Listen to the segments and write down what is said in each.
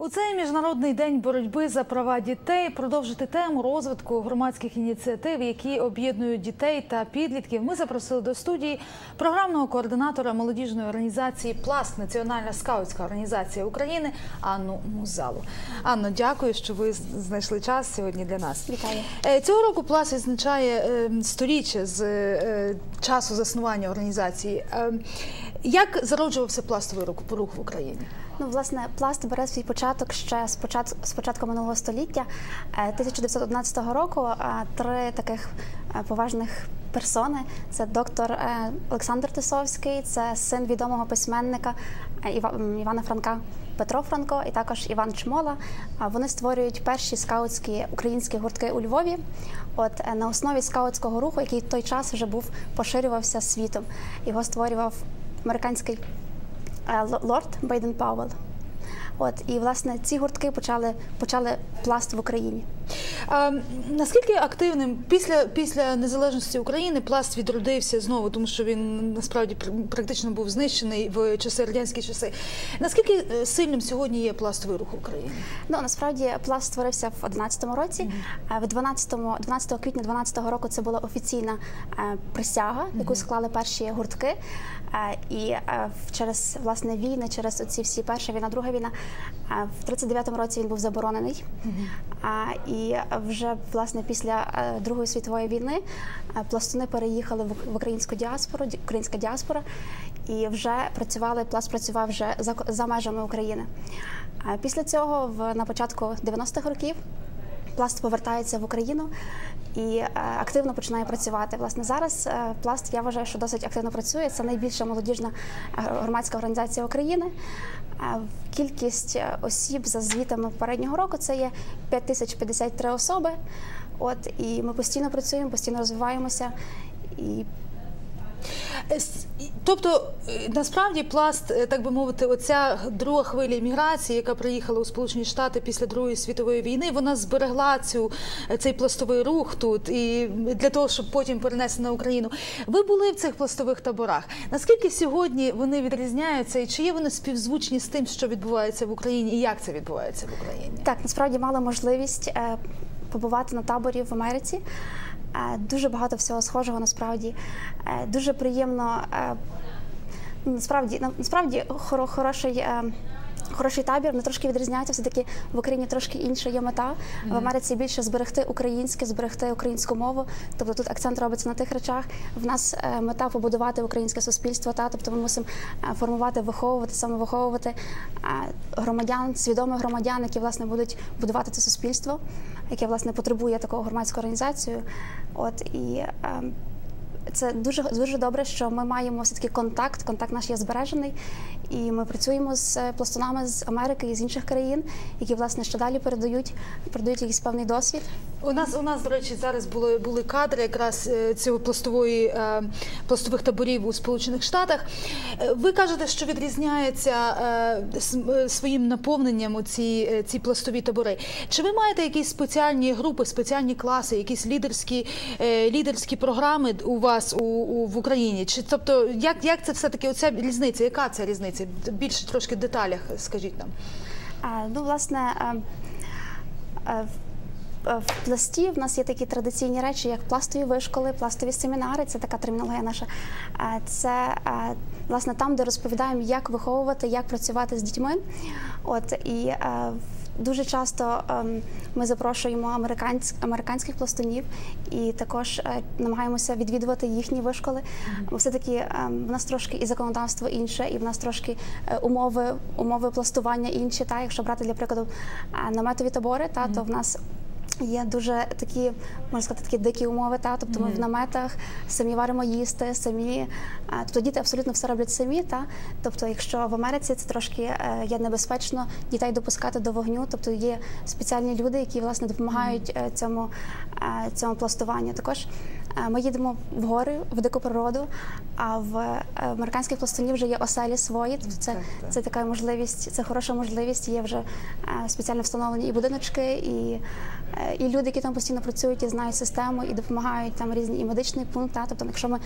У цей міжнародний день боротьби за права дітей продовжити тему розвитку громадських ініціатив, які об'єднують дітей та підлітків. Ми запросили до студії програмного координатора молодіжної організації Пласт Національна скаутська організація України Анну Музалу. Анно, дякую, що ви знайшли час сьогодні для нас. Вітаю. Е, Цього року Пласт відзначає е, сторіччя з е, часу заснування організації. Як зароджувався пластовий рух в Україні? Ну, власне, пласт бере свій початок ще з початку, з початку минулого століття, Е, 1911 року. е, Три таких е, поважних персони: це доктор е, Олександр Тисовський, це син відомого письменника е, Іва- Івана Франка. Петро Франко і також Іван Чмола. Вони створюють перші скаутські українські гуртки у Львові. От е, на основі скаутського руху, який в той час вже був поширювався світом. Його створював американський Uh, Lord Biden, Powell. От і власне ці гуртки почали почали пласт в Україні. А, наскільки активним після, після незалежності України пласт відродився знову, тому що він насправді пр- практично був знищений в часи радянські часи. Наскільки е, сильним сьогодні є пластовий рух в Україні? Ну насправді пласт створився в 11-му році. Е, В 12-му, 12 квітня 12-го року це була офіційна е, присяга, яку склали перші гуртки. Е, І через власне війни, через оці всі перша війна, друга війна. В 39-му році він був заборонений. А, І вже власне після е, Другої світової війни е, пластуни переїхали в українську діаспору, ді- українська діаспора, і вже працювали. Пласт працював вже за за межами України. А Після цього, в на початку 90-х років, пласт повертається в Україну і е, активно починає працювати. Власне, зараз е, пласт я вважаю, що досить активно працює. Це найбільша молодіжна е, громадська організація України. Кількість осіб за звітами попереднього року це є 5053 особи. От і ми постійно працюємо, постійно розвиваємося. І- Тобто, е, насправді пласт, е, так би мовити, оця друга хвиля імміграції, яка приїхала у Сполучені Штати після Другої світової війни, вона зберегла цю е, цей пластовий рух тут і для того, щоб потім перенести на Україну. Ви були в цих пластових таборах. Наскільки сьогодні вони відрізняються, і чи є вони співзвучні з тим, що відбувається в Україні, і як це відбувається в Україні? Так, насправді мала можливість е, побувати на таборі в Америці. Е, дуже багато всього схожого насправді. Е, дуже приємно. Е, насправді, на- насправді хоро, хороший. Хороший табір, вони трошки відрізняються. Все таки в Україні трошки інша є мета. В Америці більше зберегти українське, зберегти українську мову. Тобто тут акцент робиться на тих речах. В нас е, мета побудувати українське суспільство. Та тобто ми мусимо е, формувати, виховувати, самовиховувати е, громадян, свідомих громадян, які власне будуть будувати це суспільство, яке власне потребує такого громадську організацію. От і ем, це дуже дуже добре, що ми маємо все таки контакт. Контакт наш є збережений, і ми працюємо з е, пластунами з Америки і з інших країн, які власне ще далі передають передають якийсь певний досвід. У нас у нас, до речі, зараз були були кадри якраз е, цього пластової е, пластових таборів у Сполучених Штатах. Ви кажете, що відрізняється своїм наповненням ці, е, ці пластові табори. Чи ви маєте якісь спеціальні групи, спеціальні класи, якісь лідерські лідерські програми у вас у, у в Україні? Чи тобто, як, як це все таки оця різниця? Яка це різниця? Більше трошки в деталях скажіть нам. Е, Ну, власне, е, е, в- е, пласті в нас є такі традиційні речі, як пластові вишколи, пластові семінари. Це така термінологія наша. Це власне там, де розповідаємо, як виховувати, як працювати з дітьми. От і е, Дуже часто ем, ми запрошуємо американсь- американських пластунів і також е, намагаємося відвідувати їхні вишколи. Бо все-таки ем, в нас трошки і законодавство інше, і в нас трошки е, умови, умови пластування інші. Та якщо брати для прикладу е, наметові табори, та то в нас. Є дуже такі, можна сказати, такі дикі умови, та тобто ми в наметах самі варимо їсти, самі тобто діти абсолютно все роблять самі. Та тобто, якщо в Америці це трошки е, є небезпечно дітей допускати до вогню, тобто є спеціальні люди, які власне допомагають е, цьому, е, цьому пластуванню. Також е, ми їдемо в гори, в дику природу. А в е, американських пластунів вже є оселі свої. Тобто це, це така можливість, це хороша можливість. Є вже е, спеціально встановлені і будиночки, і, е, і люди, які там постійно працюють і знають систему, і допомагають там різні і медичний пункт. Та, тобто, якщо ми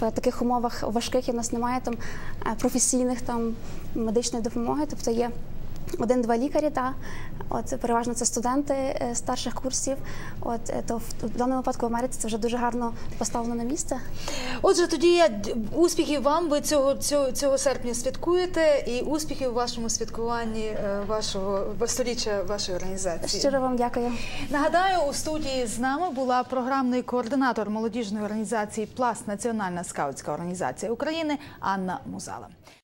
в таких умовах важких і в нас немає там е, професійних там медичної допомоги, тобто є один-два лікарі. Та от переважно це студенти е, старших курсів. От е, то в, в даному випадку в Америці це вже дуже гарно поставлено на місце. Отже, тоді я успіхів вам. Ви цього, цього, цього серпня святкуєте, і успіхів у вашому святкуванні е, вашого сторіччя вашої організації. Щиро вам дякую. Нагадаю, у студії з нами була програмний координатор молодіжної організації Пласт Національна скаутська організація України Анна Музала.